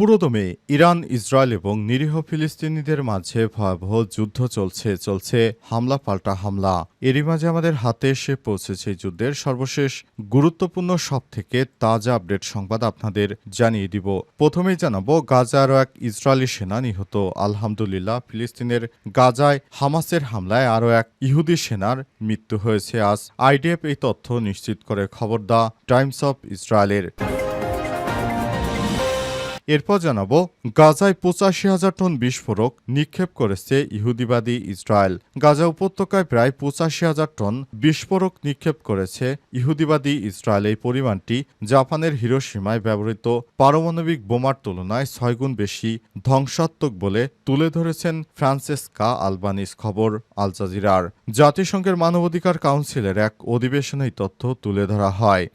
পুরোদমে Iran, Israel এবং নিরীহ ফিলিস্তিনিদের মাঝে ভয়াবহ যুদ্ধ চলছে চলছে হামলা পাল্টা হামলা। এরই মাঝে আমাদের হাতে এসে পৌঁছেছে যুদ্ধের সর্বশেষ গুরুত্বপূর্ণ সব থেকে তাজা আপডেট সংবাদ আপনাদের জানিয়ে দিব। প্রথমেই জানাব গাজা আরও এক ইসরায়েলি সেনা নিহত। আলহামদুলিল্লাহ, ফিলিস্তিনের গাজায় হামাসের হামলায় আরও এক ইহুদি সেনার মৃত্যু হয়েছে। আজ আইডিএফ এই তথ্য নিশ্চিত করে খবর দা টাইমস অফ ইসরায়েলের। এরপর জানাব, গাজায় পঁচাশি হাজার টন বিস্ফোরক নিক্ষেপ করেছে ইহুদিবাদী ইসরায়েল। গাজা উপত্যকায় প্রায় পঁচাশি হাজার টন বিস্ফোরক নিক্ষেপ করেছে ইহুদিবাদী ইসরায়েল। এই পরিমাণটি জাপানের হিরোসীমায় ব্যবহৃত পারমাণবিক বোমার তুলনায় ছয়গুণ বেশি ধ্বংসাত্মক বলে তুলে ধরেছেন ফ্রান্সেসকা আলবানিস খবর আল জাজিরার। জাতিসংঘের মানবাধিকার কাউন্সিলের এক অধিবেশনে তথ্য তুলে ধরা হয়।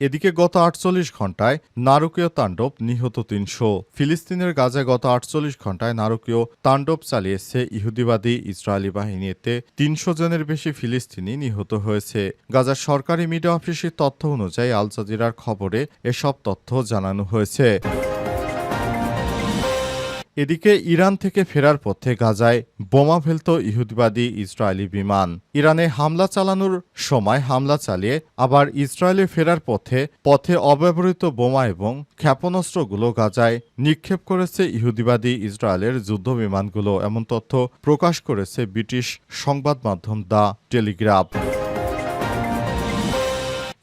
এদিকে গত আটচল্লিশ ঘন্টায় নারকীয় তাণ্ডব নিহত তিনশো। ফিলিস্তিনের গাজায় গত আটচল্লিশ ঘন্টায় নারকীয় তাণ্ডব চালিয়েছে ইহুদিবাদী ইসরায়েলি বাহিনী। এতে তিনশো জনের বেশি ফিলিস্তিনি নিহত হয়েছে। গাজার সরকারি মিডিয়া অফিসের তথ্য অনুযায়ী আল জাজিরার খবরে এসব তথ্য জানানো হয়েছে। এদিকে ইরান থেকে ফেরার পথে গাজায় বোমা ফেলত ইহুদিবাদী ইসরায়েলি বিমান। ইরানে হামলা চালানোর সময় হামলা চালিয়ে আবার ইসরায়েলে ফেরার পথে পথে অব্যবহৃত বোমা এবং ক্ষেপণাস্ত্রগুলো গাজায় নিক্ষেপ করেছে ইহুদিবাদী ইসরায়েলের যুদ্ধ বিমানগুলো, এমন তথ্য প্রকাশ করেছে ব্রিটিশ সংবাদ মাধ্যম দ্য টেলিগ্রাফ।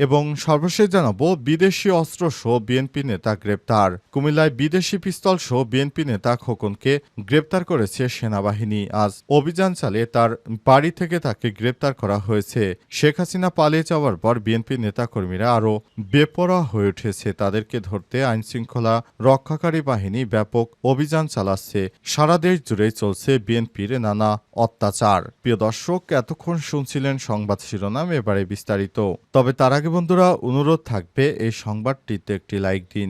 এবং সর্বশেষ জানাব, বিদেশি অস্ত্র সহ বিএনপি নেতা গ্রেপ্তার। কুমিল্লায় বিদেশি পিস্তল সহ বিএনপি নেতা খোকনকে গ্রেপ্তার করেছে সেনাবাহিনী। আজ অভিযান চালিয়ে তার বাড়ি থেকে তাকে গ্রেপ্তার করা হয়েছে। শেখ হাসিনা পালিয়ে যাওয়ার পর বিএনপি নেতাকর্মীরা আরও বেপরোয়া হয়ে উঠেছে। তাদেরকে ধরতে আইনশৃঙ্খলা রক্ষাকারী বাহিনী ব্যাপক অভিযান চালাচ্ছে। সারা দেশ জুড়েই চলছে বিএনপির নানা অত্যাচার। প্রিয় দর্শক, এতক্ষণ শুনছিলেন সংবাদ শিরোনাম, এবারে বিস্তারিত। তবে তার আগে বন্ধুরা অনুরোধ থাকবে এই সংবাদটিতে একটি লাইক দিন।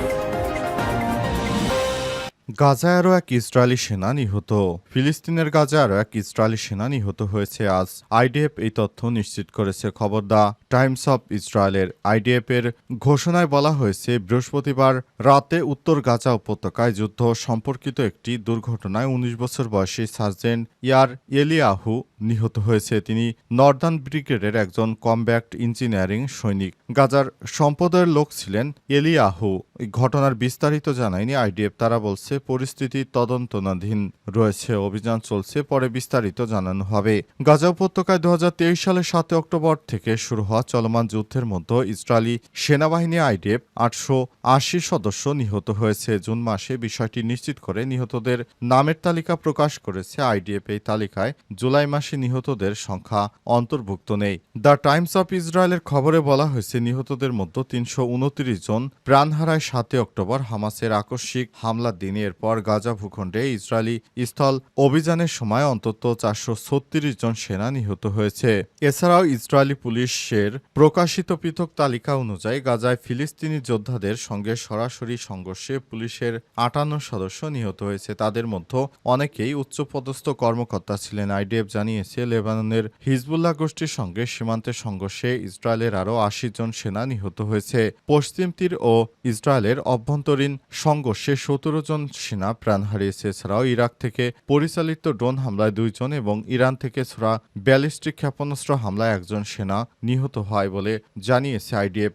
গাজায় আরও এক ইসরায়েলি সেনা নিহত। ফিলিস্তিনের গাজায় আরও এক ইসরায়েলি সেনা নিহত হয়েছে আজ। আইডিএফ এই তথ্য নিশ্চিত করেছে খবর দা টাইমস অব ইসরায়েলের আইডিএফ এর ঘোষণায় বলা হয়েছে, বৃহস্পতিবার রাতে উত্তর গাজা উপত্যকায় যুদ্ধ সম্পর্কিত একটি দুর্ঘটনায় উনিশ বছর বয়সী সার্জেন্ট ইয়ার এলিয়াহু নিহত হয়েছে তিনি নর্দার্ন ব্রিগেডের একজন কমব্যাক্ট ইঞ্জিনিয়ারিং সৈনিক। গাজার সম্পদের লোক ছিলেন এলিয়াহু। ঘটনার বিস্তারিত জানায়নি আইডিএফ। তারা বলছে, পরিস্থিতি তদন্তনাধীন রয়েছে, অভিযান চলছে, পরে বিস্তারিত জানানো হবে। গাজা উপত্যকায় দু হাজার তেইশ সালের সাতই অক্টোবর থেকে শুরু হওয়া চলমান যুদ্ধের মধ্যে ইসরায়েলি সেনাবাহিনী আইডিএফ আটশো আশি সদস্য নিহত হয়েছে। জুন মাসে বিষয়টি নিশ্চিত করে নিহতদের নামের তালিকা প্রকাশ করেছে আইডিএফ। এই তালিকায় জুলাই মাসে নিহতদের সংখ্যা অন্তর্ভুক্ত নেই। দ্য টাইমস অফ ইসরায়েলের খবরে বলা হয়েছে, নিহতদের মধ্যে তিনশো উনত্রিশ জন প্রাণ হারায় সাতই অক্টোবর হামাসের আকস্মিক হামলার দিন, এরপর গাজা ভূখণ্ডে ইসরায়েলি স্থল অভিযানের সময় অন্তত চারশো ছত্রিশ জন সেনা নিহত হয়েছে। এছাড়াও ইসরায়েলি পুলিশের প্রকাশিত পৃথক তালিকা অনুযায়ী গাজায় ফিলিস্তিনি যোদ্ধাদের সঙ্গে সরাসরি সংঘর্ষে পুলিশের আটান্ন সদস্য নিহত হয়েছে। তাদের মধ্যে অনেকেই উচ্চপদস্থ কর্মকর্তা ছিলেন, আইডিএফ জানিয়েছে লেবাননের হিজবুল্লাহ গোষ্ঠীর সঙ্গে সীমান্তে সংঘর্ষে ইসরায়েলের আরও আশি জন সেনা নিহত হয়েছে। পশ্চিম তীর ও ইসরায়েলের অভ্যন্তরীণ সংঘর্ষে সতেরো জন সেনা প্রাণ হারিয়েছে। এছাড়াও ইরাক থেকে পরিচালিত ড্রোন হামলায় দুইজন এবং ইরান থেকে ছোড়া ব্যালিস্টিক ক্ষেপণাস্ত্র হামলায় একজন সেনা নিহত হয় বলে জানিয়েছে আইডিএফ।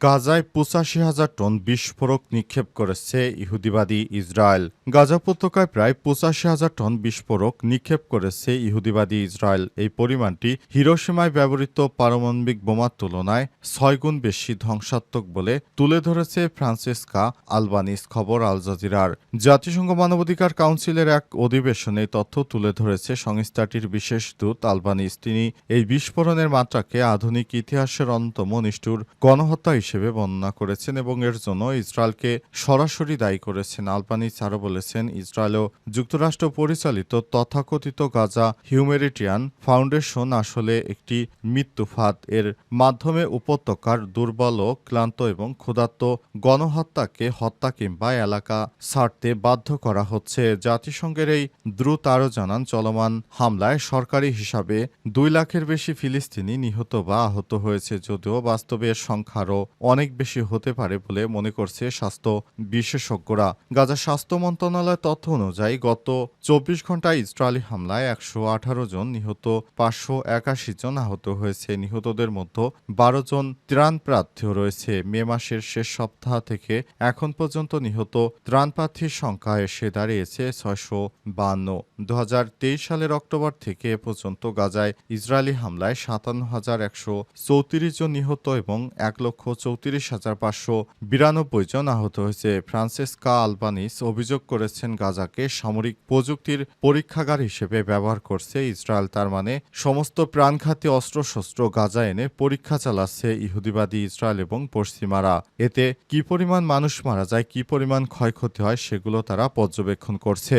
গাজায় পঁচাশি হাজার টন বিস্ফোরক নিক্ষেপ করেছে ইহুদিবাদী ইসরায়েল। গাজা উপত্যকায় প্রায় পঁচাশি হাজার টন বিস্ফোরক নিক্ষেপ করেছে ইহুদিবাদী ইসরায়েল। এই পরিমাণটি হিরোসীমায় ব্যবহৃত পারমাণবিক বোমার তুলনায় ছয়গুণ বেশি ধ্বংসাত্মক বলে তুলে ধরেছে ফ্রান্সিসকা আলবানিস খবর আল জাজিরার। জাতিসংঘ মানবাধিকার কাউন্সিলের এক অধিবেশনে তথ্য তুলে ধরেছে সংস্থাটির বিশেষ দূত আলবানিস তিনি এই বিস্ফোরণের মাত্রাকে আধুনিক ইতিহাসের অন্যতম নিষ্ঠুর গণহত্যা হিসেবে বর্ণনা করেছেন এবং এর জন্য ইসরায়েলকে সরাসরি দায়ী করেছেন। আলবানিস আরও বলেছেন, ইসরায়েল ও যুক্তরাষ্ট্র পরিচালিত তথাকথিত গাজা হিউম্যানিটিয়ান ফাউন্ডেশন আসলে একটি মৃত্যুফাত এর মাধ্যমে উপত্যকার দুর্বল ক্লান্ত এবং ক্ষুধার্ত গণহত্যাকে হত্যা কিংবা এলাকা ছাড়তে বাধ্য করা হচ্ছে। জাতিসংঘের এই দ্রুত আরও জানান, চলমান হামলায় সরকারি হিসাবে দুই লাখের বেশি ফিলিস্তিনি নিহত বা আহত হয়েছে, যদিও বাস্তবে এর সংখ্যা আরও অনেক বেশি হতে পারে বলে মনে করছে স্বাস্থ্য বিশেষজ্ঞরা। গাজা স্বাস্থ্য মন্ত্রণালয়ের তথ্য অনুযায়ী গত চব্বিশ ঘন্টায় ইসরায়েলি হামলায় একশো আঠারো জন নিহত, পাঁচশো একাশি জন আহত হয়েছে। নিহতদের মধ্যে বারো জন ত্রাণ প্রার্থীও রয়েছে। মে মাসের শেষ সপ্তাহ থেকে এখন পর্যন্ত নিহত ত্রাণ প্রার্থীর সংখ্যা এসে দাঁড়িয়েছে ছয়শো বান্ন। দু হাজার তেইশ সালের অক্টোবর থেকে এ পর্যন্ত গাজায় ইসরায়েলি হামলায় সাতান্ন হাজার একশো চৌত্রিশ জন নিহত এবং এক লক্ষ চৌত্রিশ হাজার পাঁচশো বিরানব্বই জন আহত হয়েছে। ফ্রান্সিসকা আলবানিস অভিযোগ করেছেন গাজাকে সামরিক প্রযুক্তির পরীক্ষাগার হিসেবে ব্যবহার করছে। ইসরায়েল তার মানে সমস্ত প্রাণঘাতী অস্ত্রশস্ত্র গাজা এনে পরীক্ষা চালাচ্ছে ইহুদিবাদী ইসরায়েল এবং পশ্চিমারা। এতে কি পরিমাণ মানুষ মারা যায়, কি পরিমাণ ক্ষয়ক্ষতি হয়, সেগুলো তারা পর্যবেক্ষণ করছে।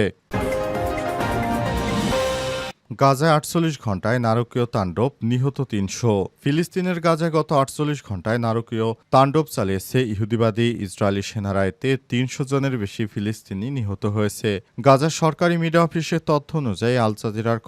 গাজায় আটচল্লিশ ঘন্টায় নারকীয় তাণ্ডব, নিহত তিনশো। ফিলিস্তিনের গাজায় গত আটচল্লিশ ঘন্টায় নারকীয় তাণ্ডব চালিয়েছে ইহুদিবাদী ইসরায়েলি সেনারা। এতে তিনশো জনের বেশি ফিলিস্তিনি নিহত হয়েছে। গাজার সরকারি মিডিয়া অফিসের তথ্য অনুযায়ী আল জাজিরার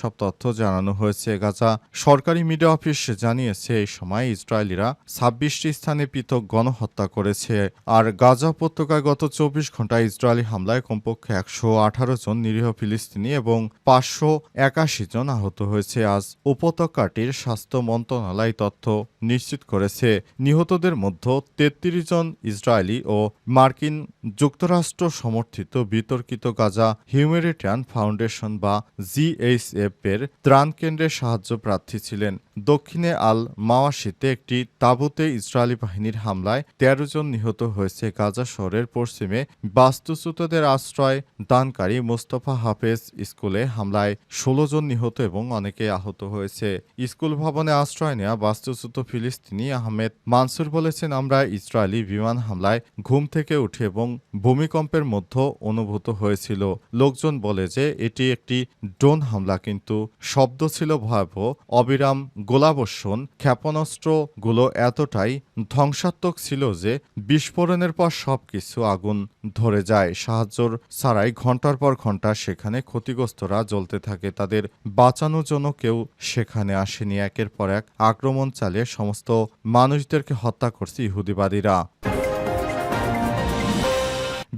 সব তথ্য জানানো হয়েছে। গাজা সরকারি মিডিয়া অফিস জানিয়েছে, এই সময় ইসরায়েলিরা ছাব্বিশটি স্থানে পৃথক গণহত্যা করেছে। আর গাজা উপত্যকায় গত চব্বিশ ঘন্টায় ইসরায়েলি হামলায় কমপক্ষে একশো আঠারো জন নিরীহ ফিলিস্তিনি এবং পাঁচশো একাশি জন আহত হয়েছে আজ উপত্যকাটির স্বাস্থ্য মন্ত্রণালয় তথ্য নিশ্চিত করেছে। নিহতদের মধ্যে তেত্রিশ জন ইসরায়েলি ও মার্কিন যুক্তরাষ্ট্র সমর্থিত বিতর্কিত গাজা হিউম্যানিটিয়ান ফাউন্ডেশন বা জিএইচএফ এর ত্রাণ কেন্দ্রের সাহায্য প্রার্থী ছিলেন। দক্ষিণে আল মাওয়াশিতে একটি তাঁবুতে ইসরায়েলি বাহিনীর হামলায় তেরো জন নিহত হয়েছে গাজা শহরের পশ্চিমে। বাস্তুচ্যুতদের আশ্রয় দানকারী মোস্তফা হাফেজ স্কুলে হামলায় ষোলো জন নিহত এবং অনেকে আহত হয়েছে। স্কুল ভবনে আশ্রয় নেওয়া বাস্তুচ্যুত ফিলিস্তিনি আহমেদ মানসুর বলেছেন, আমরা ইসরায়েলি বিমান হামলায় ঘুম থেকে উঠে এবং ভূমিকম্পের মধ্যে অনুভূত হয়েছিল। লোকজন বলে যে, এটি একটি ড্রোন হামলা, কিন্তু শব্দ ছিল ভয়াবহ। অবিরাম গোলাবর্ষণ ক্ষেপণাস্ত্রগুলো এতটাই ধ্বংসাত্মক ছিল যে বিস্ফোরণের পর সবকিছু আগুন ধরে যায়। সাহায্যর ছাড়াই ঘণ্টার পর ঘণ্টা সেখানে ক্ষতিগ্রস্তরা জ্বলতে থাকে। তাদের বাঁচানোর জন্য কেউ সেখানে আসেনি। একের পর এক আক্রমণ চালিয়ে সমস্ত মানুষদেরকে হত্যা করছে ইহুদিবাদীরা।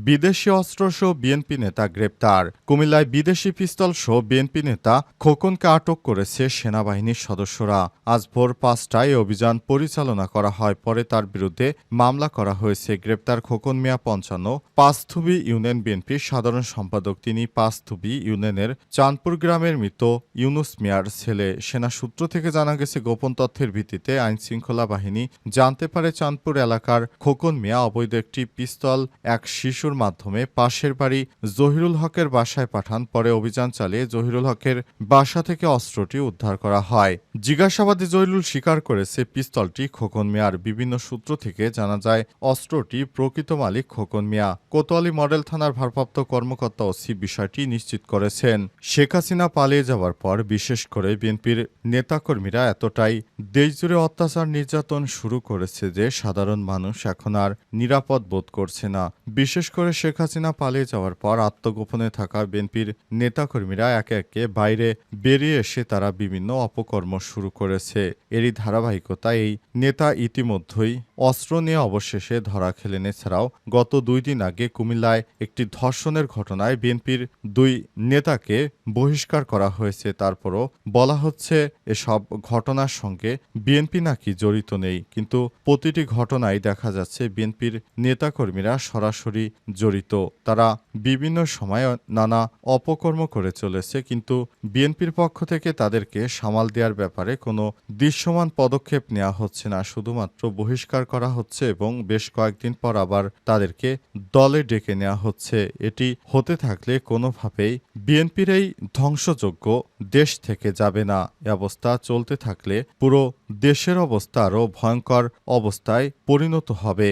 বিদেশি অস্ত্রসহ বিএনপি নেতা গ্রেপ্তার। কুমিল্লায় বিদেশি পিস্তল সহ বিএনপি নেতা খোকনকে আটক করেছে সেনাবাহিনীর সদস্যরা। আজ ভোর পাঁচটায় অভিযান পরিচালনা করা হয়, পরে তার বিরুদ্ধে মামলা করা হয়েছে। গ্রেপ্তার খোকন মিয়া পঞ্চান্ন, পাঁচথুবি ইউনিয়ন বিএনপির সাধারণ সম্পাদক, তিনি পাঁচথুবি ইউনিয়নের চাঁদপুর গ্রামের মৃত ইউনুস মিয়ার ছেলে। সেনা সূত্র থেকে জানা গেছে, গোপন তথ্যের ভিত্তিতে আইন শৃঙ্খলা বাহিনী জানতে পারে চাঁদপুর এলাকার খোকন মিয়া অবৈধ একটি পিস্তল এক শিশুর মাধ্যমে পাশের বাড়ি জহিরুল হকের বাসায় পাঠান, পরে অভিযান চালিয়ে জহিরুল হকের বাসা থেকে অস্ত্রটি উদ্ধার করা হয়। জিজ্ঞাসাবাদে জহিরুল স্বীকার করেছে, পিস্তলটি খোকন মিয়ার। বিভিন্ন সূত্র থেকে জানা যায়, অস্ত্রটি প্রকৃত মালিক খোকন মিয়া। কোতোয়ালি মডেল থানার ভারপ্রাপ্ত কর্মকর্তা ওসি বিষয়টি নিশ্চিত করেছেন। শেখ হাসিনা পালিয়ে যাওয়ার পর, বিশেষ করে বিএনপির নেতাকর্মীরা এতটাই দেশজুড়ে অত্যাচার নির্যাতন শুরু করেছে যে সাধারণ মানুষ এখন আর নিরাপদ বোধ করছে না। বিশেষ করে শেখ হাসিনা পালিয়ে যাওয়ার পর আত্মগোপনে থাকা বিএনপির নেতাকর্মীরা একে একে বাইরে বেরিয়ে এসে তারা বিভিন্ন অপকর্ম শুরু করেছে। এরই ধারাবাহিকতা এই নেতা ইতিমধ্যেই অস্ত্র নিয়ে অবশেষে ধরা খেলেন। এছাড়াও গত দুই দিন আগে কুমিল্লায় একটি ধর্ষণের ঘটনায় বিএনপির দুই নেতাকে বহিষ্কার করা হয়েছে। তারপরও বলা হচ্ছে, এসব ঘটনার সঙ্গে বিএনপি নাকি জড়িত নেই। কিন্তু প্রতিটি ঘটনায় দেখা যাচ্ছে, বিএনপির নেতাকর্মীরা সরাসরি জড়িত। তারা বিভিন্ন সময় নানা অপকর্ম করে চলেছে, কিন্তু বিএনপির পক্ষ থেকে তাদেরকে সামাল দেওয়ার ব্যাপারে কোনো দৃশ্যমান পদক্ষেপ নেওয়া হচ্ছে না। শুধুমাত্র বহিষ্কার করা হচ্ছে এবং বেশ কয়েকদিন পর আবার তাদেরকে দলে ডেকে নেওয়া হচ্ছে। এটি হতে থাকলে কোনোভাবেই বিএনপির এই ধ্বংসযোগ্য দেশ থেকে যাবে না। এ অবস্থা চলতে থাকলে পুরো দেশের অবস্থা আরও ভয়ঙ্কর অবস্থায় পরিণত হবে।